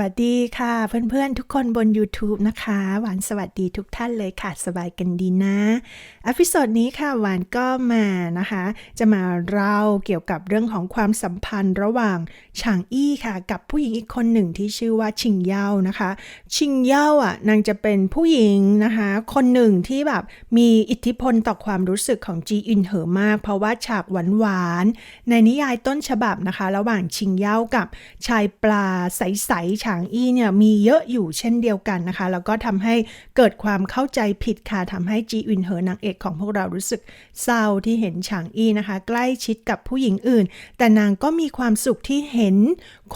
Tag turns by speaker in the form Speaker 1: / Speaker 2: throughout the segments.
Speaker 1: วัสดีค่ะ เพื่อนๆ ทุกคนบน YouTube นะคะ หวานสวัสดีทุกท่านเลยค่ะ สบายกันดีนะอพิโซดนี้ค่ะ หวานก็มานะคะ จะมาเล่าเกี่ยวกับเรื่องของความสัมพันธ์ระหว่างฉางอี้ค่ะ กับผู้หญิงอีกคนหนึ่งที่ชื่อว่าชิงเย่านะคะ ชิงเย่าอะนางจะเป็นผู้หญิงนะคะ คนหนึ่งที่แบบมีอิทธิพลต่อความรู้สึกของจีอินเหอมาก เพราะว่าฉากหวานๆในนิยายต้นฉบับนะคะ ระหว่างชิงเย่ากับชายปลาใสๆฉางอี้เนี่ยมีเยอะอยู่เช่นเดียวกันนะคะ แล้วก็ทำให้เกิดความเข้าใจผิดค่ะทำให้จีอินเหอนางเอกของพวกเรารู้สึกเศร้าที่เห็นฉางอี้นะคะ ใกล้ชิดกับผู้หญิงอื่น แต่นางก็มีความสุขที่เห็น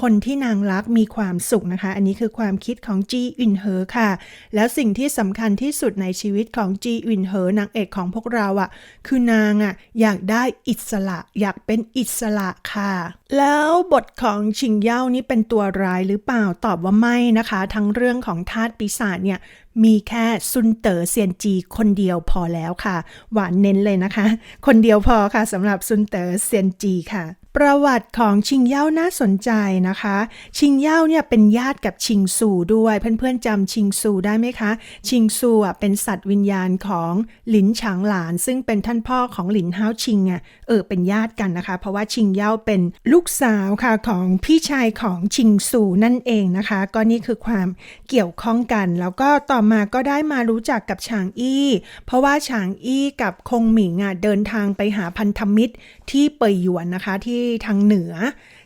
Speaker 1: คนที่นางรักมีความสุขนะคะ อันนี้คือความคิดของจีอินเหอค่ะ แล้วสิ่งที่สำคัญที่สุดในชีวิตของจีอินเหอนางเอกของพวกเราอะ่ะ คือนางอะ่ะอยากได้อิสระอยากเป็นอิสระค่ะ แล้วบทของชิงเย่านี่เป็นตัวร้ายหรือเปล่าตอบว่าไม่นะคะ ทั้งเรื่องของทาสปีศาจเนี่ยมีแค่ซุนเต๋อเซียนจีคนเดียวพอแล้วค่ะ หวานเน้นเลยนะคะ คนเดียวพอค่ะสำหรับซุนเต๋อเซียนจีค่ะประวัติของชิงเย่าน่าสนใจนะคะ ชิงเย่าเนี่ยเป็นญาติกับชิงซูด้วย เพื่อนๆจำชิงซูได้ไหมคะ ชิงซูอะเป็นสัตว์วิญญาณของหลินฉางหลาน ซึ่งเป็นท่านพ่อของหลินฮาชิงอะเออเป็นญาติกันนะคะ เพราะว่าชิงเย่าเป็นลูกสาวค่ะของพี่ชายของชิงซูนั่นเองนะคะ ก็นี่คือความเกี่ยวข้องกัน แล้วก็ต่อมาก็ได้มารู้จักกับฉางอี้ เพราะว่าฉางอี้กับคงหมิงอะเดินทางไปหาพันธมิตรที่เปยหยวนนะคะที่ทางเหนือ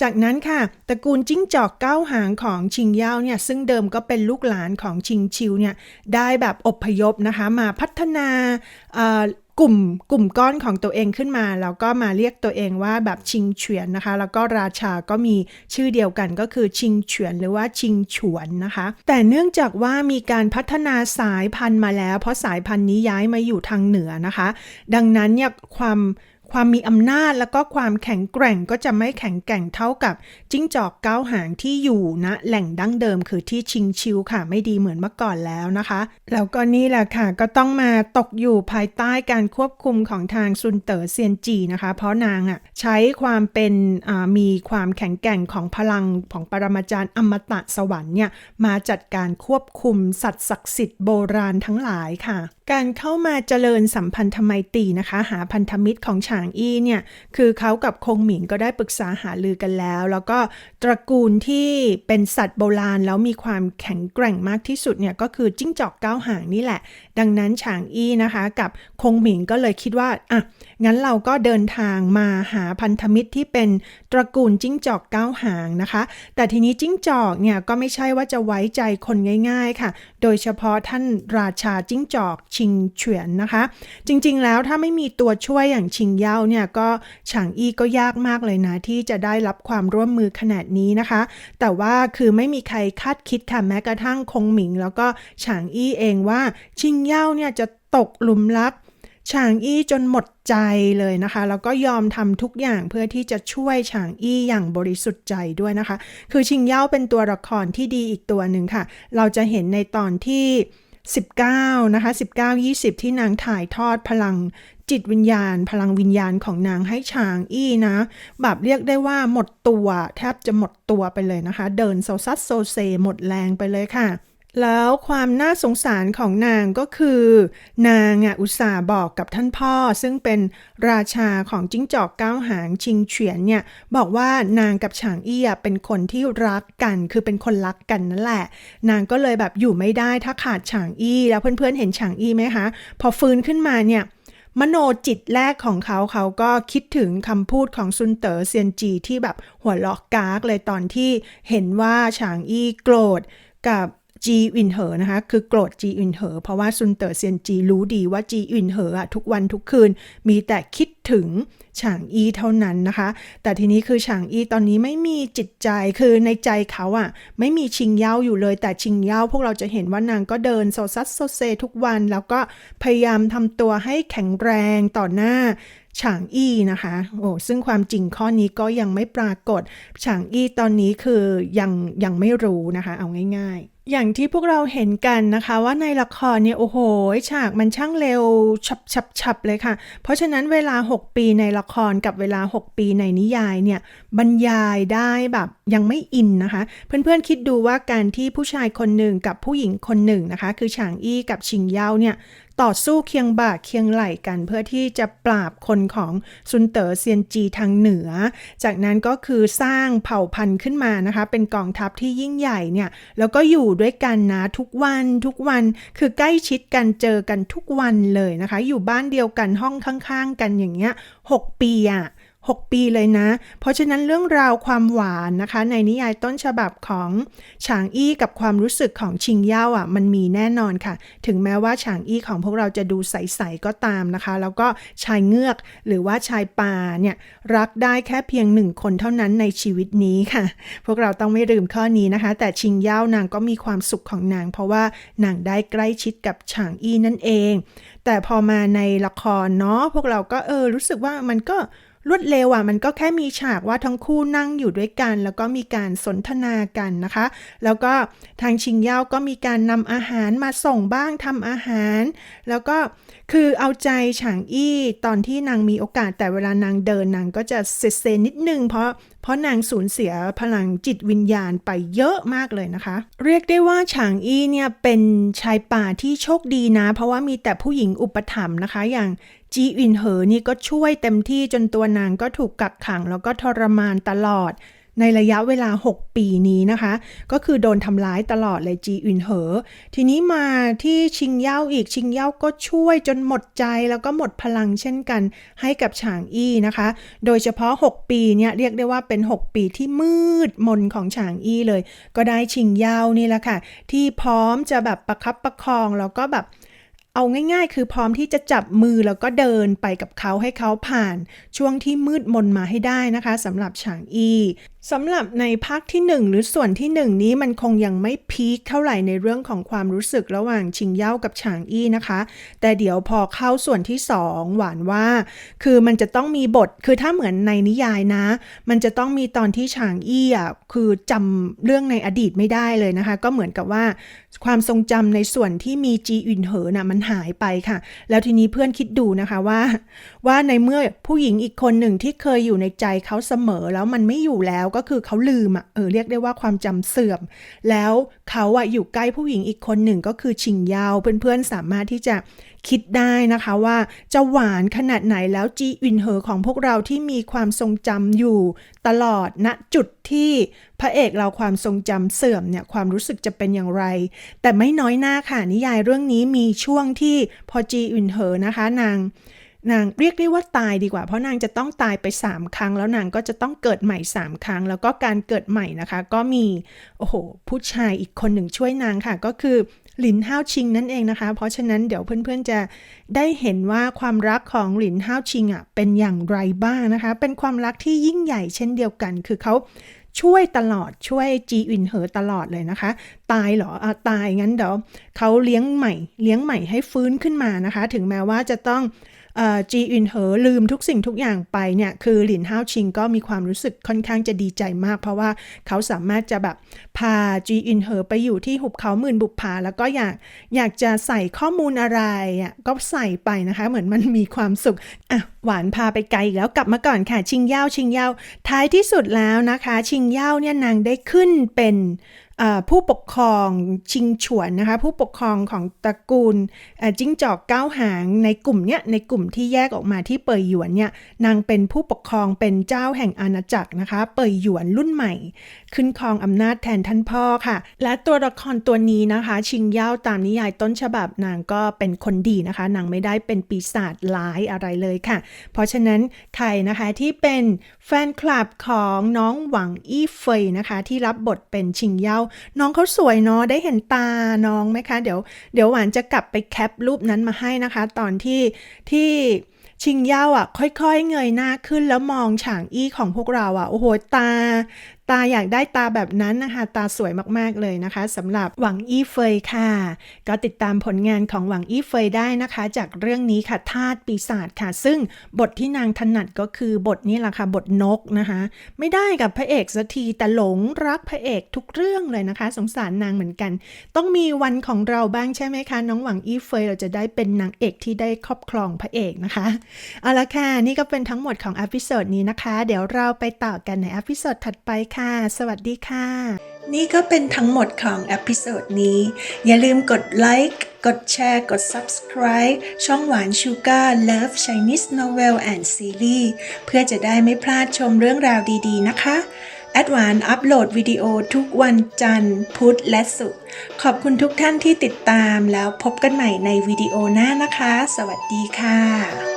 Speaker 1: จากนั้นค่ะตระกูลจิ้งจอกเก้าหางของชิงเย่าเนี่ยซึ่งเดิมก็เป็นลูกหลานของชิงชิวเนี่ยได้แบบอพยพนะคะมาพัฒนากลุ่มกลุ่มก้อนของตัวเองขึ้นมา แล้วก็มาเรียกตัวเองว่าแบบชิงเฉวียนนะคะ แล้วก็ราชาก็มีชื่อเดียวกันก็คือชิงเฉวียนหรือว่าชิงฉวนนะคะ แต่เนื่องจากว่ามีการพัฒนาสายพันธุ์มาแล้ว เพราะสายพันธุ์นี้ย้ายมาอยู่ทางเหนือนะคะ ดังนั้นเนี่ยความ ความมีอำนาจแล้วก็ความแข็งแกร่งก็จะไม่แข็งแกร่งเท่ากับจิ้งจอกเก้าหางที่อยู่ณแหล่งดั้งเดิมคือที่ชิงชิวค่ะ ไม่ดีเหมือนเมื่อก่อนแล้วนะคะ แล้วก็นี่แหละค่ะ ก็ต้องมาตกอยู่ภายใต้การควบคุมของทางซุนเต๋อเซียนจีนะคะ เพราะนางอะใช้ความเป็นมีความแข็งแกร่งของพลังของปรมาจารย์อมตะสวรรค์เนี่ยมาจัดการควบคุมสัตว์ศักดิ์สิทธิ์โบราณทั้งหลายค่ะ การเข้ามาเจริญสัมพันธไมตรีนะคะ หาพันธมิตรของฉางอี้เนี่ยคือเขากับคงหมิงก็ได้ปรึกษาหารือกันแล้ว แล้วก็ตระกูลที่เป็นสัตว์โบราณแล้วมีความแข็งแกร่งมากที่สุดเนี่ยก็คือจิ้งจอกเก้าหางนี่แหละ ดังนั้นฉางอี้นะคะกับคงหมิงก็เลยคิดว่าอะงั้นเราก็เดินทางมาหาพันธมิตรที่เป็นตระกูลจิ้งจอกเก้าหางนะคะ แต่ทีนี้จิ้งจอกเนี่ยก็ไม่ใช่ว่าจะไว้ใจคนง่าย ๆค่ะ โดยเฉพาะท่านราชาจิ้งจอกชิงเฉวียนนะคะ จริงๆแล้วถ้าไม่มีตัวช่วยอย่างชิงเย่าเนี่ยก็ฉางอี้ก็ยากมากเลยนะ ที่จะได้รับความร่วมมือขนาดนี้นะคะ แต่ว่าคือไม่มีใครคาดคิดค่ะแม้กระทั่งคงหมิง แล้วก็ฉางอี้เองว่าชิงเย่าเนี่ยจะตกหลุมรัก ฉางอี้จนหมดใจเลยนะคะ แล้วก็ยอมทำทุกอย่างเพื่อที่จะช่วยฉางอี้อย่างบริสุทธิ์ใจด้วยนะคะ คือชิงเย่าเป็นตัวละครที่ดีอีกตัวหนึ่งค่ะ เราจะเห็นในตอนที่ 19 นะคะ 19 20 ที่นางถ่ายทอดพลังจิตวิญญาณ พลังวิญญาณของนางให้ชางอี้นะ แบบเรียกได้ว่าหมดตัว แทบจะหมดตัวไปเลยนะคะ เดินโซซัสโซเซหมดแรงไปเลยค่ะ แล้วความน่าสงสารของนางก็คือ นางอะอุตส่าห์บอกกับท่านพ่อ ซึ่งเป็นราชาของจิ้งจอกก้าวหางชิงเฉียนเนี่ย บอกว่านางกับฉางอี้เป็นคนที่รักกัน คือเป็นคนรักกันนั่นแหละ นางก็เลยแบบอยู่ไม่ได้ถ้าขาดฉางอี้ แล้วเพื่อนๆเห็นฉางอี้ไหมคะ พอฟื้นขึ้นมาเนี่ยมโนจิตแรกของเขาเขาก็คิดถึงคำพูดของซุนเต๋อเซียนจีที่แบบหัวเราะกากเลยตอนที่เห็นว่าฉางอี้โกรธกับ จีอินเหอนะคะ คือโกรธจีอินเหอ เพราะว่าซุนเต๋อเซียนจีรู้ดีว่าจีอินเหออะทุกวันทุกคืน มีแต่คิดถึงฉางอีเท่านั้นนะคะ แต่ทีนี้คือฉางอีตอนนี้ไม่มีจิตใจคือในใจเขาอะไม่มีชิงเย้าอยู่เลย แต่ชิงเย้าพวกเราจะเห็นว่านางก็เดินโซซัสโซเซทุกวัน แล้วก็พยายามทำตัวให้แข็งแรงต่อหน้าฉางอี้นะคะ โอ้ ซึ่งความจริงข้อนี้ก็ยังไม่ปรากฏ ฉางอี้ตอนนี้คือยังยังไม่รู้นะคะ เอาง่าย ๆ อย่างที่พวกเราเห็นกันนะคะว่าในละครเนี่ยโอ้โหฉากมันช่างเร็วฉับฉับฉับเลยค่ะ เพราะฉะนั้นเวลา 6 ปีในละครกับเวลา 6 ปีในนิยายเนี่ยบรรยายได้แบบยังไม่อินนะคะ เพื่อนๆคิดดูว่าการที่ผู้ชายคนหนึ่งกับผู้หญิงคนหนึ่งนะคะ คือฉางอี้กับชิงเย่าเนี่ย ต่อสู้เคียงบ่าเคียงไหล่กัน เพื่อที่จะปราบคนของซุนเต๋อเซียนจีทางเหนือ จากนั้นก็คือสร้างเผ่าพันธุ์ขึ้นมานะคะ เป็นกองทัพที่ยิ่งใหญ่เนี่ยแล้วก็อยู่ด้วยกันนะทุกวันทุกวันคือใกล้ชิดกันเจอกันทุกวันเลยนะคะ อยู่บ้านเดียวกันห้องข้างๆ กันอย่างเงี้ย6ปีอะ 6 ปีเลยนะ เพราะฉะนั้นเรื่องราวความหวานนะคะ ในนิยายต้นฉบับของฉางอี้กับความรู้สึกของชิงเย่าอะมันมีแน่นอนค่ะ ถึงแม้ว่าฉางอี้ของพวกเราจะดูใสๆก็ตามนะคะ แล้วก็ชายเงือกหรือว่าชายป่าเนี่ยรักได้แค่เพียงหนึ่งคนเท่านั้นในชีวิตนี้ค่ะ พวกเราต้องไม่ลืมข้อนี้นะคะ แต่ชิงเย่านางก็มีความสุขของนาง เพราะว่านางได้ใกล้ชิดกับฉางอี้นั่นเอง แต่พอมาในละครเนาะพวกเราก็เออรู้สึกว่ามันก็ รวดเร็วอะมันก็แค่มีฉากว่าทั้งคู่นั่งอยู่ด้วยกัน แล้วก็มีการสนทนากันนะคะ แล้วก็ทางชิงเย่าก็มีการนำอาหารมาส่งบ้างทำอาหาร แล้วก็คือเอาใจฉางอี้ตอนที่นางมีโอกาสแต่เวลานางเดินนางก็จะเซเซนิดนึงเพราะเพราะนางสูญเสียพลังจิตวิญญาณไปเยอะมากเลยนะคะ เรียกได้ว่าฉางอี้เนี่ยเป็นชายป่าที่โชคดีนะ เพราะว่ามีแต่ผู้หญิงอุปถัมภ์นะคะ อย่าง จีอินเหอนี่ก็ช่วยเต็มที่จนตัวนางก็ถูกกักขัง แล้วก็ทรมานตลอด ในระยะเวลา 6 ปีนี้นะคะ ก็คือโดนทำร้ายตลอดเลยจีอินเหอ ทีนี้มาที่ชิงเย่าอีกชิงเย่าก็ช่วยจนหมดใจแล้วก็หมดพลังเช่นกันให้กับฉางอี้นะคะ โดยเฉพาะ 6 ปีเนี่ยเรียกได้ว่าเป็น 6 ปีที่มืดมนของฉางอี้เลย ก็ได้ชิงเย่านี่แหละค่ะ ที่พร้อมจะแบบประคับประคองแล้วก็แบบ เอาง่ายๆ คือพร้อมที่จะจับมือแล้วก็เดินไปกับเขาให้เขาผ่าน ช่วงที่มืดมนมาให้ได้นะคะสำหรับฉางอี้ สำหรับในภาคที่ 1 หรือส่วนที่ 1 นี้มันคงยังไม่พีคเท่าไหร่ในเรื่องของความรู้สึกระหว่างชิงเย่ากับฉางอี้นะคะ แต่เดี๋ยวพอเข้าส่วนที่ 2 หวานว่า คือมันจะต้องมีบทคือถ้าเหมือนในนิยายนะ มันจะต้องมีตอนที่ฉางอี้อะคือจำเรื่องในอดีตไม่ได้เลยนะคะ ก็เหมือนกับว่าความทรงจำในส่วนที่มีจีอินเหอน่ะมันหายไปค่ะ แล้วทีนี้เพื่อนคิดดูนะคะว่า ว่าในเมื่อผู้หญิงอีกคนหนึ่งที่เคยอยู่ในใจเขาเสมอแล้วมันไม่อยู่แล้วก็คือเขาลืมอะเออเรียกได้ว่าความจำเสื่อม แล้วเขาอะอยู่ใกล้ผู้หญิงอีกคนหนึ่งก็คือชิงยาวเพื่อนๆสามารถที่จะคิดได้นะคะว่าจะหวานขนาดไหนแล้วจีอินเหอของพวกเราที่มีความทรงจำอยู่ตลอดณจุดที่พระเอกเราความทรงจำเสื่อมเนี่ยความรู้สึกจะเป็นอย่างไร แต่ไม่น้อยหน้าค่ะนิยายเรื่องนี้มีช่วงที่พอจีอินเหอนะคะนาง นางเรียกได้ว่าตายดีกว่า เพราะนางจะต้องตายไป 3 ครั้ง แล้วนางก็จะต้องเกิดใหม่ 3 ครั้ง แล้วก็การเกิดใหม่นะคะ ก็มีโอ้โหผู้ชายอีกคนหนึ่งช่วยนางค่ะ ก็คือหลินห้าวชิงนั่นเองนะคะ เพราะฉะนั้นเดี๋ยวเพื่อนๆจะได้เห็นว่าความรักของหลินห้าวชิงอะเป็นอย่างไรบ้างนะคะ เป็นความรักที่ยิ่งใหญ่เช่นเดียวกัน คือเขาช่วยตลอดช่วยจีอินเหอตลอดเลยนะคะ ตายเหรออตายงั้นเดี๋ยวเขาเลี้ยงใหม่ เลี้ยงใหม่ให้ฟื้นขึ้นมานะคะ ถึงแม้ว่าจะต้อง จีอินเหอลืมทุกสิ่งทุกอย่างไปเนี่ยคือหลินห้าวชิงก็มีความรู้สึกค่อนข้างจะดีใจมาก เพราะว่าเขาสามารถจะแบบพาจีอินเหอไปอยู่ที่หุบเขาหมื่นบุปผาแล้วก็อยากอยากจะใส่ข้อมูลอะไรอะก็ใส่ไปนะคะ เหมือนมันมีความสุขอะหวานพาไปไกลอีกแล้วกลับมาก่อนค่ะชิงเย่าชิงเย่าท้ายที่สุดแล้วนะคะ ชิงเย่าเนี่ยนางได้ขึ้นเป็นผู้ปกครองชิงฉวนนะคะ ผู้ปกครองของตระกูลจิ้งจอกก้าหางในกลุ่มเนี้ยในกลุ่มที่แยกออกมาที่เปยหยวนเนี่ยนางเป็นผู้ปกครองเป็นเจ้าแห่งอาณาจักรนะคะ เปยหยวนรุ่นใหม่ ขึ้นครองอำนาจแทนท่านพ่อค่ะ และตัวละครตัวนี้นะคะ ชิงเย่าตามนิยายต้นฉบับนางก็เป็นคนดีนะคะ นางไม่ได้เป็นปีศาจร้ายอะไรเลยค่ะ เพราะฉะนั้นใครนะคะที่เป็นแฟนคลับของน้องหวังอี้เฟยนะคะ ที่รับบทเป็นชิงเย่าน้องเขาสวยเนาะได้เห็นตาน้องไหมคะ เดี๋ยวเดี๋ยวหวานจะกลับไปแคปรูปนั้นมาให้นะคะ ตอนที่ที่ชิงเย่าอะ ค่อยๆ เงยหน้าขึ้นแล้วมองฉางอี้ของพวกเราอะ โอ้โห ตาตาอยากได้ตาแบบนั้นนะคะ ตาสวยมากๆเลยนะคะสำหรับหวังอี้เฟยค่ะ ก็ติดตามผลงานของหวังอี้เฟยได้นะคะ จากเรื่องนี้ค่ะทาสปีศาจค่ะ ซึ่งบทที่นางถนัดก็คือบทนี้แหละค่ะบทนกนะคะ ไม่ได้กับพระเอกสักทีแต่หลงรักพระเอกทุกเรื่องเลยนะคะ สงสารนางเหมือนกัน ต้องมีวันของเราบ้างใช่ไหมคะ น้องหวังอี้เฟยเราจะได้เป็นนางเอกที่ได้ครอบครองพระเอกนะคะเอาละค่ะนี่ก็เป็นทั้งหมดของอพิโซดนี้นะคะ เดี๋ยวเราไปต่อกันในอพิโซดถัดไปค่ะ สวัสดีค่ะ นี่ก็เป็นทั้งหมดของอพิโซดนี้ อย่าลืมกดไลค์กดแชร์ กด subscribe ช่องหวานชูการ์ Love Chinese Novel and Series เพื่อจะได้ไม่พลาดชมเรื่องราวดีๆ นะคะแอดวานอัปโหลดวิดีโอทุกวันจันทร์ พุธและศุกร์ขอบคุณทุกท่านที่ติดตามแล้วพบกันใหม่ในวิดีโอหน้านะคะ สวัสดีค่ะ